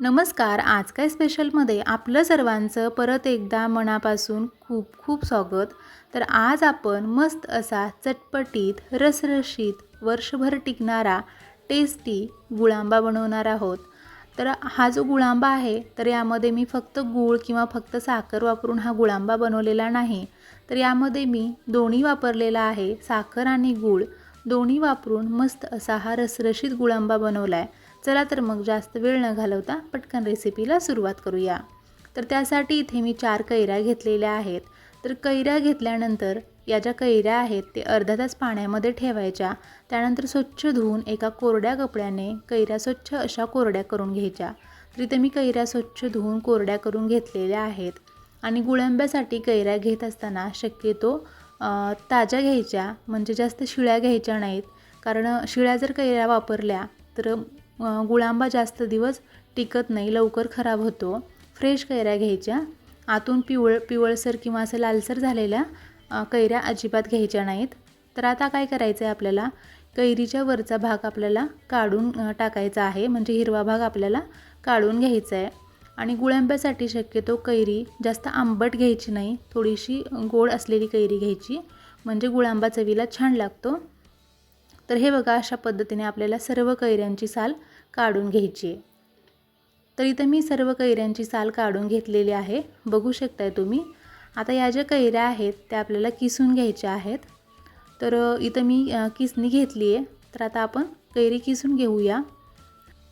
नमस्कार आज काय स्पेशलमध्ये आपलं सर्वांचं परत एकदा मनापासून खूप खूप स्वागत. तर आज आपण मस्त असा चटपटीत रसरशीत वर्षभर टिकणारा टेस्टी गुळांबा बनवणार आहोत. तर हा जो गुळांबा आहे तर यामध्ये मी फक्त गूळ किंवा फक्त साखर वापरून हा गुळांबा बनवलेला नाही. तर यामध्ये मी दोन्ही वापरलेला आहे साखर आणि गूळ. दोन्ही वापरून मस्त असा हा रसरशीत गुळांबा बनवला आहे चला तर मग जास्त वेळ न घालवता पटकन रेसिपीला सुरुवात करूया. तर त्यासाठी इथे मी चार कैऱ्या घेतलेल्या आहेत. तर कैऱ्या घेतल्यानंतर या ज्या कैऱ्या आहेत ते अर्धा तास पाण्यामध्ये ठेवायच्या. त्यानंतर स्वच्छ धुवून एका कोरड्या कपड्याने कैऱ्या स्वच्छ अशा कोरड्या करून घ्यायच्या. तर इथे मी कैऱ्या स्वच्छ धुवून कोरड्या करून घेतलेल्या आहेत. आणि गुळांब्यासाठी कैऱ्या घेत असताना शक्यतो ताज्या घ्यायच्या म्हणजे जास्त शिळ्या घ्यायच्या नाहीत. कारण शिळ्या जर कैऱ्या वापरल्या तर गुळांबा जास्त दिवस टिकत नाही लवकर खराब होतो. फ्रेश कैऱ्या घ्यायच्या. आतून पिवळ पिवळसर किंवा असं लालसर झालेल्या कैऱ्या अजिबात घ्यायच्या नाहीत. तर आता काय करायचं आहे आपल्याला? कैरीच्या वरचा भाग आपल्याला काढून टाकायचा आहे. म्हणजे हिरवा भाग आपल्याला काढून घ्यायचा आहे आणि गुळांब्यासाठी शक्यतो कैरी. जास्त आंबट घ्यायची नाही. थोडीशी गोड असलेली कैरी घ्यायची. म्हणजे गुळांबा चवीला छान लागतो. तर हे बघा अशा पद्धतीने आपल्याला सर्व कैऱ्यांची साल काढून घ्यायची. आहे तर इथं मी सर्व कैऱ्यांची साल काढून घेतलेली आहे. बघू शकताय तुम्ही. आता या ज्या कैऱ्या आहेत त्या आपल्याला किसून घ्यायच्या आहेत. तर इथं मी किसणी घेतली आहे तर आता आपण कैरी किसून घेऊया.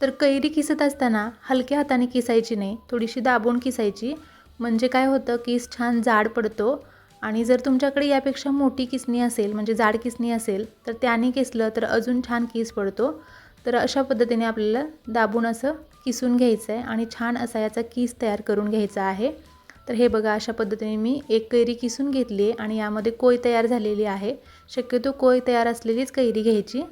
तर कैरी किसत असताना हलक्या हाताने किसायची नाही थोडीशी दाबून किसायची. म्हणजे काय होतं किस छान जाड पडतो आणि जर तुमच्याकडे यापेक्षा मोठी किसणी असेल म्हणजे जाड किसणी असेल तर त्याने किसलं तर अजून छान किस पडतो. तर अशा पद्धतीने आपल्याला दाबून असं किसून घ्यायचं आहे आणि छान असा याचा किस तयार करून घ्यायचा आहे. तर हे बघा अशा पद्धतीने मी एक कैरी किसून घेतली आहे आणि यामध्ये कोय तयार झालेली आहे. शक्यतो कोय तयार असलेलीच कैरी घ्यायची.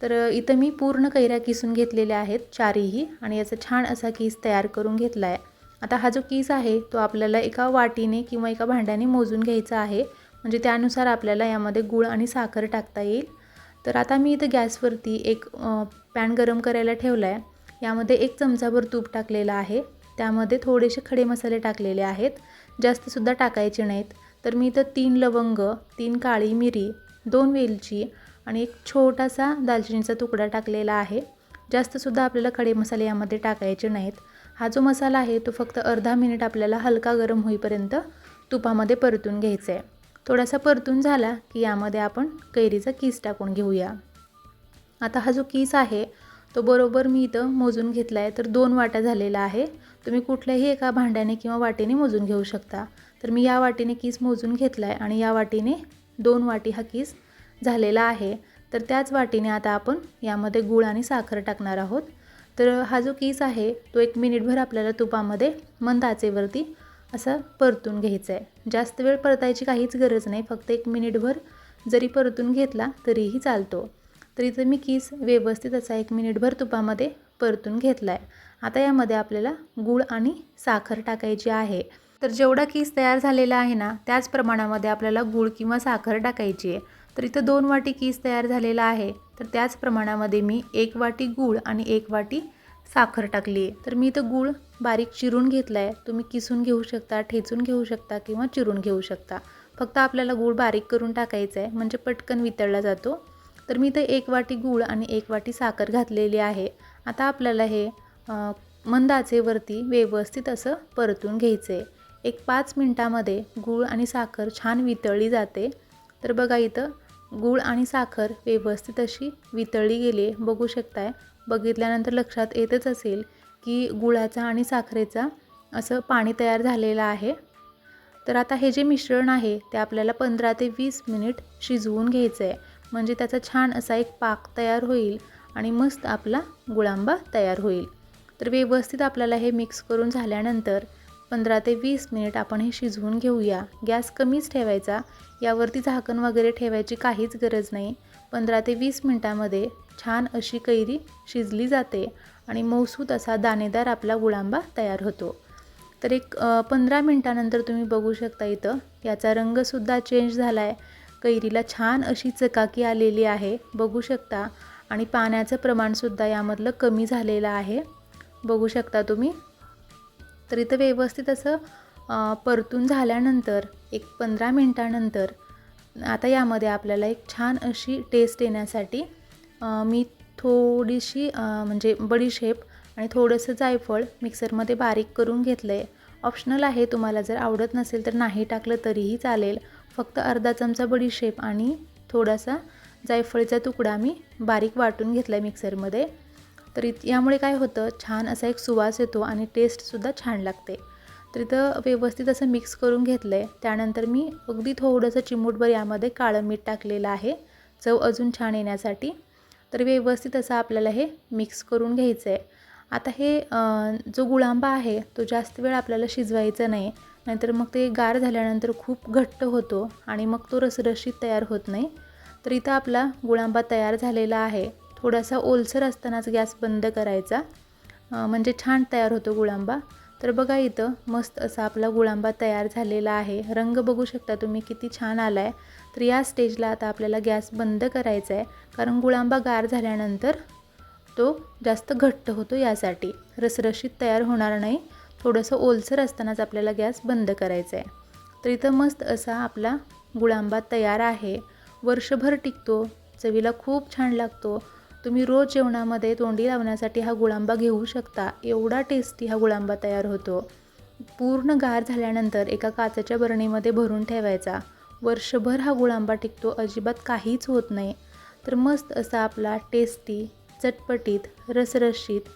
तर इथं मी पूर्ण कैऱ्या किसून घेतलेल्या आहेत चारीही आणि याचा छान असा कीस तयार करून घेतला आहे आता हा जो कीस आहे तो आपल्याला एका वाटीने किंवा एका भांड्याने मोजून घ्यायचा आहे. म्हणजे त्यानुसार आपल्याला यामध्ये गूळ आणि साखर टाकता येईल. तर आता मी इथं गॅसवरती एक पॅन गरम करायला ठेवला आहे यामध्ये एक चमचाभर तूप टाकलेलं आहे. त्यामध्ये थोडेसे खडे मसाले टाकलेले आहेत. जास्तसुद्धा टाकायचे नाहीत. तर मी इथं तीन लवंग तीन काळी मिरी दोन वेलची आणि एक छोटासा दालचिनीचा तुकडा टाकलेला आहे. जास्तसुद्धा आपल्याला खडे मसाले यामध्ये टाकायचे नाहीत. हा जो मसाला आहे तो फक्त अर्धा मिनिट आपल्याला हलका गरम होईपर्यंत तुपामध्ये परतून घ्यायचा आहे थोडासा परतून झाला की यामध्ये आपण कैरीचा कीस टाकून घेऊया. आता हा जो कीस आहे तो बरोबर मी इथं मोजून घेतला आहे तर दोन वाट्या झालेला आहे. तुम्ही कुठल्याही एका भांड्याने किंवा वाटीने मोजून घेऊ शकता. तर मी या वाटीने कीस मोजून घेतला आहे आणि या वाटीने दोन वाटी हा कीस झालेला आहे. तर त्याच वाटीने आता आपण यामध्ये गूळ आणि साखर टाकणार आहोत. तर हा जो कीस आहे तो एक मिनिटभर आपल्याला तुपामध्ये मंद आचेवरती असा परतून घ्यायचं आहे जास्त वेळ परतायची काहीच गरज नाही फक्त एक मिनिटभर जरी परतून घेतला तरीही चालतो. तर इथं मी कीस व्यवस्थित असा एक मिनिटभर तुपामध्ये परतून घेतला आहे आता यामध्ये आपल्याला गूळ आणि साखर टाकायची आहे. तर जेवढा कीस तयार झालेला आहे ना त्याच प्रमाणामध्ये आपल्याला गूळ किंवा साखर टाकायची आहे. तर इथं दोन वाटी कीस तयार झालेला आहे. तर त्याच प्रमाणामध्ये मी एक वाटी गूळ आणि एक वाटी साखर टाकली आहे. तर मी इथं गूळ बारीक चिरून घेतला आहे तुम्ही किसून घेऊ शकता ठेचून घेऊ शकता किंवा चिरून घेऊ शकता. फक्त आपल्याला गूळ बारीक करून टाकायचं आहे म्हणजे पटकन वितळला जातो. तर मी इथं एक वाटी गूळ आणि एक वाटी साखर घातलेली आहे. आता आपल्याला हे मंदाचेवरती व्यवस्थित असं परतून घ्यायचं आहे एक पाच मिनटामध्ये गूळ आणि साखर छान वितळली जाते. तर बघा इथं गूळ आणि साखर व्यवस्थित अशी वितळली गेली आहे. बघू शकताय बघितल्यानंतर लक्षात येतच असेल की गुळाचा आणि साखरेचा असं पाणी तयार झालेलं आहे. तर आता हे जे मिश्रण आहे ते आपल्याला पंधरा ते वीस मिनिट शिजवून घ्यायचं आहे. म्हणजे त्याचा छान असा एक पाक तयार होईल आणि मस्त आपला गुळांबा तयार होईल. तर व्यवस्थित आपल्याला हे मिक्स करून झाल्यानंतर पंधरा ते वीस मिनिट आपण हे शिजवून घेऊया. गॅस कमीच ठेवायचा. यावरती झाकण वगैरे ठेवायची काहीच गरज नाही. पंधरा ते वीस मिनटामध्ये छान अशी कैरी शिजली जाते आणि मऊसूत असा दाणेदार आपला गुळांबा तयार होतो. तर एक पंधरा मिनटानंतर तुम्ही बघू शकता इथं याचा रंगसुद्धा चेंज झाला आहे कैरीला छान अशी चकाकी आलेली आहे बघू शकता. आणि पाण्याचं प्रमाणसुद्धा यामधलं कमी झालेलं आहे. बघू शकता तुम्ही. तर इथं व्यवस्थित असं परतून झाल्यानंतर एक पंधरा मिनटानंतर आता यामध्ये आपल्याला एक छान अशी टेस्ट येण्यासाठी मी थोडीशी म्हणजे बडीशेप आणि थोडंसं जायफळ मिक्सरमध्ये बारीक करून घेतलं आहे ऑप्शनल आहे तुम्हाला जर आवडत नसेल तर नाही टाकलं तरीही चालेल. फक्त अर्धा चमचा बडीशेप आणि थोडासा जायफळीचा तुकडा मी बारीक वाटून घेतला आहे मिक्सरमध्ये तर इत यामुळे काय होतं छान असा एक सुवास येतो आणि टेस्टसुद्धा छान लागते. तर इथं व्यवस्थित असं मिक्स करून घेतलं आहे त्यानंतर मी अगदी थोडंसं चिमूटभर यामध्ये काळं मीठ टाकलेलं आहे चव अजून छान येण्यासाठी. तर व्यवस्थित असं आपल्याला हे मिक्स करून घ्यायचं आहे आता हे जो गुळांबा आहे तो जास्त वेळ आपल्याला शिजवायचा नाही. नाहीतर मग ते गार झाल्यानंतर खूप घट्ट होतो आणि मग तो रसरशीत तयार होत नाही. तर इथं आपला गुळांबा तयार झालेला आहे. थोडासा ओलसर असतानाच गॅस बंद करायचा. म्हणजे छान तयार होतो गुळांबा. तर बघा इथं मस्त असा आपला गुळांबा तयार झालेला आहे. रंग बघू शकता तुम्ही किती छान आला आहे तर या स्टेजला आता आपल्याला गॅस बंद करायचा आहे कारण गुळांबा गार झाल्यानंतर तो जास्त घट्ट होतो यासाठी. रसरशीत तयार होणार नाही. थोडंसं ओलसर असतानाच आपल्याला गॅस बंद करायचा आहे तर इथं मस्त असा आपला गुळांबा तयार आहे. वर्षभर टिकतो. चवीला खूप छान लागतो. तुम्ही रोज जेवणामध्ये तोंडी लावण्यासाठी हा गुळांबा घेऊ शकता. एवढा टेस्टी हा गुळांबा तयार होतो. पूर्ण गार झाल्यानंतर एका काचेच्या बरणीमध्ये भरून ठेवायचा. वर्षभर हा गुळांबा टिकतो अजिबात काहीच होत नाही. तर मस्त असा आपला टेस्टी चटपटीत रसरशीत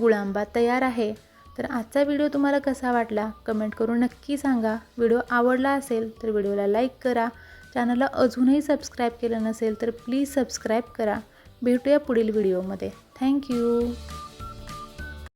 गुळांबा तयार आहे. तर आजचा व्हिडिओ तुम्हाला कसा वाटला? कमेंट करून नक्की सांगा. व्हिडिओ आवडला असेल तर व्हिडिओला लाईक करा. चॅनलला अजूनही सबस्क्राईब केलं नसेल तर प्लीज सबस्क्राईब करा. भेटूया पुढील व्हिडिओमध्ये. थँक्यू